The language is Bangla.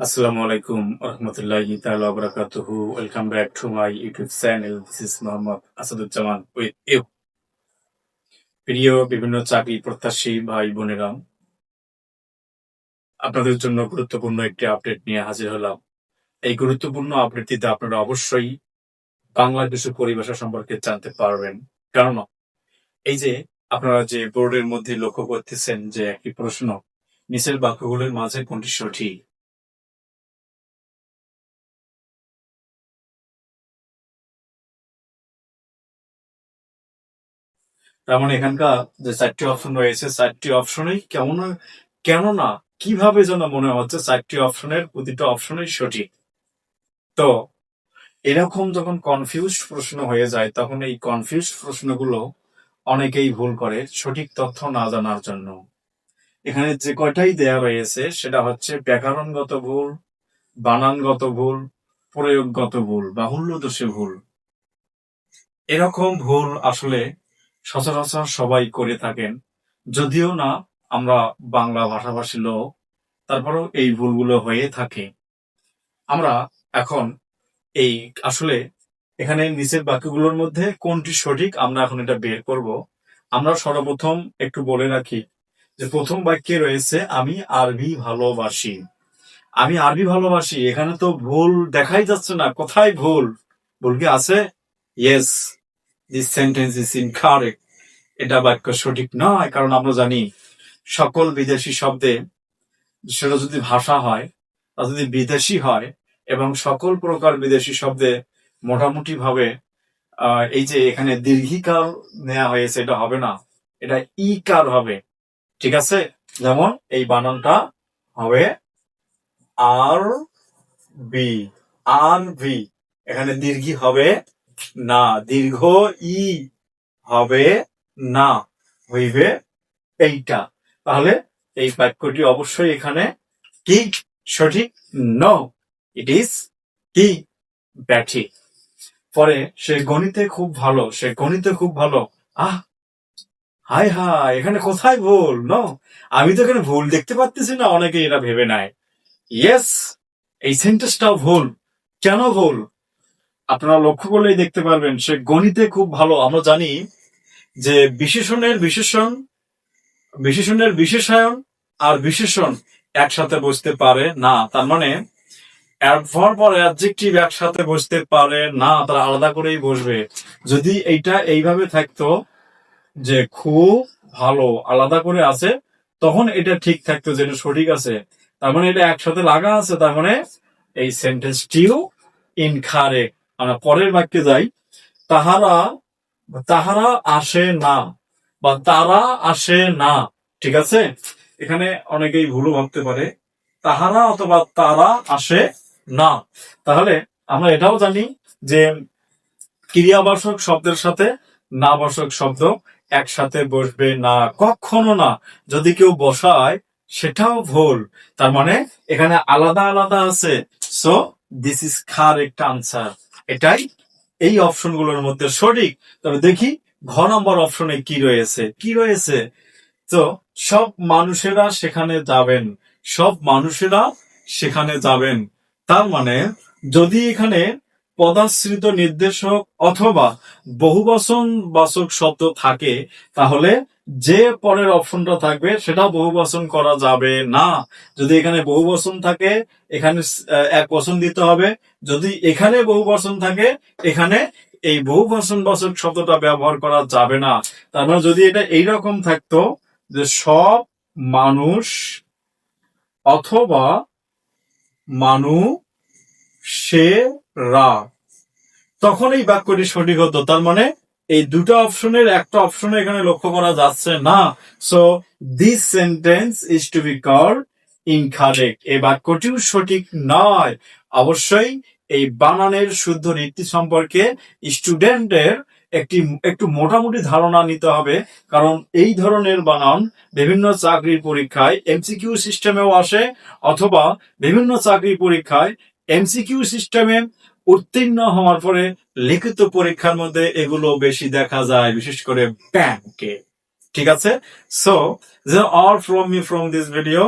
Assalamu alaikum warahmatullahi ta'ala wabarakatuhu. Welcome back to my YouTube channel. This is Muhammad Asaduzzaman with you. প্রিয় বিভিন্ন চাকরি প্রত্যাশী ভাই বোনেরা, আপনাদের জন্য গুরুত্বপূর্ণ একটি আপডেট নিয়ে হাজির হলাম এই গুরুত্বপূর্ণ আপডেটটিতে আপনারা অবশ্যই বাংলাদেশের পরিভাষা সম্পর্কে জানতে পারবেন কারণ এই যে আপনারা যে বোর্ডের মধ্যে লক্ষ্য করতেছেন যে একটি প্রশ্ন, নিচের বাক্যগুলোর মাঝে কোনটি সঠিক তার মানে এখানকার যে চারটি অপশন রয়েছে, চারটি অপশনই কেমন কেননা কীভাবে যেন মনে হচ্ছে চারটি অপশনের প্রতিটা অপশনই সঠিক। তো, এরকম যখন কনফিউজ প্রশ্ন হয়ে যায়, তখন এই কনফিউজ প্রশ্নগুলো অনেকেই ভুল করে সঠিক তথ্য না জানার জন্য। এখানে যে কয়টাই দেয়া রয়েছে, সেটা হচ্ছে ব্যাকরণগত ভুল, বানানগত ভুল, প্রয়োগগত ভুল বাহুল্য দোষে ভুল। এরকম ভুল আসলে সচরাচর সবাই করে থাকেন। যদিও না, আমরা বাংলা ভাষাভাষী লোক, তারপরেও এই ভুলগুলো হয়ে থাকে। আমরা এখন এই, আসলে এখানে নিচের বাক্যগুলোর মধ্যে কোনটি সঠিক আমরা এখন এটা বের করব। আমরা সর্বপ্রথম একটু বলে রাখি যে প্রথম বাক্যে রয়েছে, আমি আরবি ভালোবাসি। আমি আরবি ভালোবাসি, এখানে তো ভুল দেখাই যাচ্ছে না। কোথায় ভুল? ভুল কি আছে? Yes this sentence is incorrect এটা বাক্য সঠিক নয়, কারণ আমরা জানি সকল বিদেশি শব্দে সেটা যদি ভাষা হয় তা যদি বিদেশি হয় এবং সকল প্রকার বিদেশি শব্দে মোটামুটি ভাবে এই যে এখানে দীর্ঘিকাল নেওয়া হয়েছে, এটা হবে না। এটা ই হবে। ঠিক আছে? যেমন এই বানানটা হবে আর বি আর ভি। এখানে দীর্ঘি হবে না, দীর্ঘ ই হবে না হইবে এইটা। তাহলে এই বাক্যটি অবশ্যই এখানে কি? সঠিক? নো ইট ইজ কি? ব্যাঠি। পরে সে গণিতে খুব ভালো, সে গণিতে খুব ভালো। আহ হাই হাই এখানে কোথায় ভুল? নো আমি তো এখানে ভুল দেখতে পাচ্ছি না অনেকে এটা ভেবে নেয়। ইয়েস এই সেন্টেন্সটাও ভুল। কেন ভুল? আপনারা লক্ষ্য করলেই দেখতে পারবেন, সে গণিতে খুব ভালো। আমরা জানি যে বিশেষণের বিশেষণ, বিশেষণের বিশেষায়ন আর বিশেষণ একসাথে বসতে পারে না। তার মানে একসাথে বসতে পারে না, তারা আলাদা করেই বসবে। যদি এইটা এইভাবে থাকতো যে খুব ভালো, আলাদা করে আছে, তখন এটা ঠিক থাকতো যেটা সঠিক আছে। তার মানে এটা একসাথে লাগা আছে, তার মানে এই সেন্টেন্সটিও ইনকারেক্ট পরের বাক্যে যাই। তাহারা তাহারা আসে না বা তারা আসে না, ঠিক আছে? এখানে অনেকেই ভুলও ভাবতে পারে। তাহারা অথবা তারা আসে না। তাহলে আমরা এটাও জানি যে ক্রিয়াবাসক শব্দের সাথে নাবাচক শব্দ একসাথে বসবে না, কখনো না। যদি কেউ বসায়, সেটাও ভুল। তার মানে এখানে আলাদা আলাদা আছে। সো দিস ইজ খার একটা আনসার এটাই এই অপশনগুলোর মধ্যে সঠিক। তবে দেখি ঘ নম্বর অপশনে কি রয়েছে। কি রয়েছে? তো সব মানুষেরা সেখানে যাবেন। সব মানুষেরা সেখানে যাবেন। তার মানে যদি এখানে পদাশ্রিত নির্দেশক অথবা বহুবচন বাচক শব্দ থাকে, তাহলে যে পরের অপশনটা থাকবে সেটা বহুবচন করা যাবে না। যদি এখানে বহুবচন থাকে, এখানে এক বচন দিতে হবে। যদি এখানে বহুবচন থাকে, এখানে এই বহুবচন বাচক শব্দটা ব্যবহার করা যাবে না। তার মানে যদি এটা এইরকম থাকতো যে সব মানুষ অথবা মানুষেরা তখন এই বাক্যটি সঠিক হতো, তার মানে এই দুটো অপশনের একটা অপশনে এখানে লক্ষ্য করা যাচ্ছে না। So this sentence is to be call incorrect এই বাক্যটিও সঠিক নয়। অবশ্যই এই বানানের শুদ্ধ নীতি সম্পর্কে স্টুডেন্টের একটি, একটু মোটামুটি ধারণা নিতে হবে, কারণ এই ধরনের বানান বিভিন্ন চাকরির পরীক্ষায় এমসিকিউ সিস্টেমেও আসে, অথবা বিভিন্ন চাকরির পরীক্ষায় এমসিকিউ সিস্টেমে উত্তীর্ণ হওয়ার পরে লিখিত পরীক্ষার মধ্যে এগুলো বেশি দেখা যায়, বিশেষ করে ব্যাংকে ঠিক আছে? So all from me from this video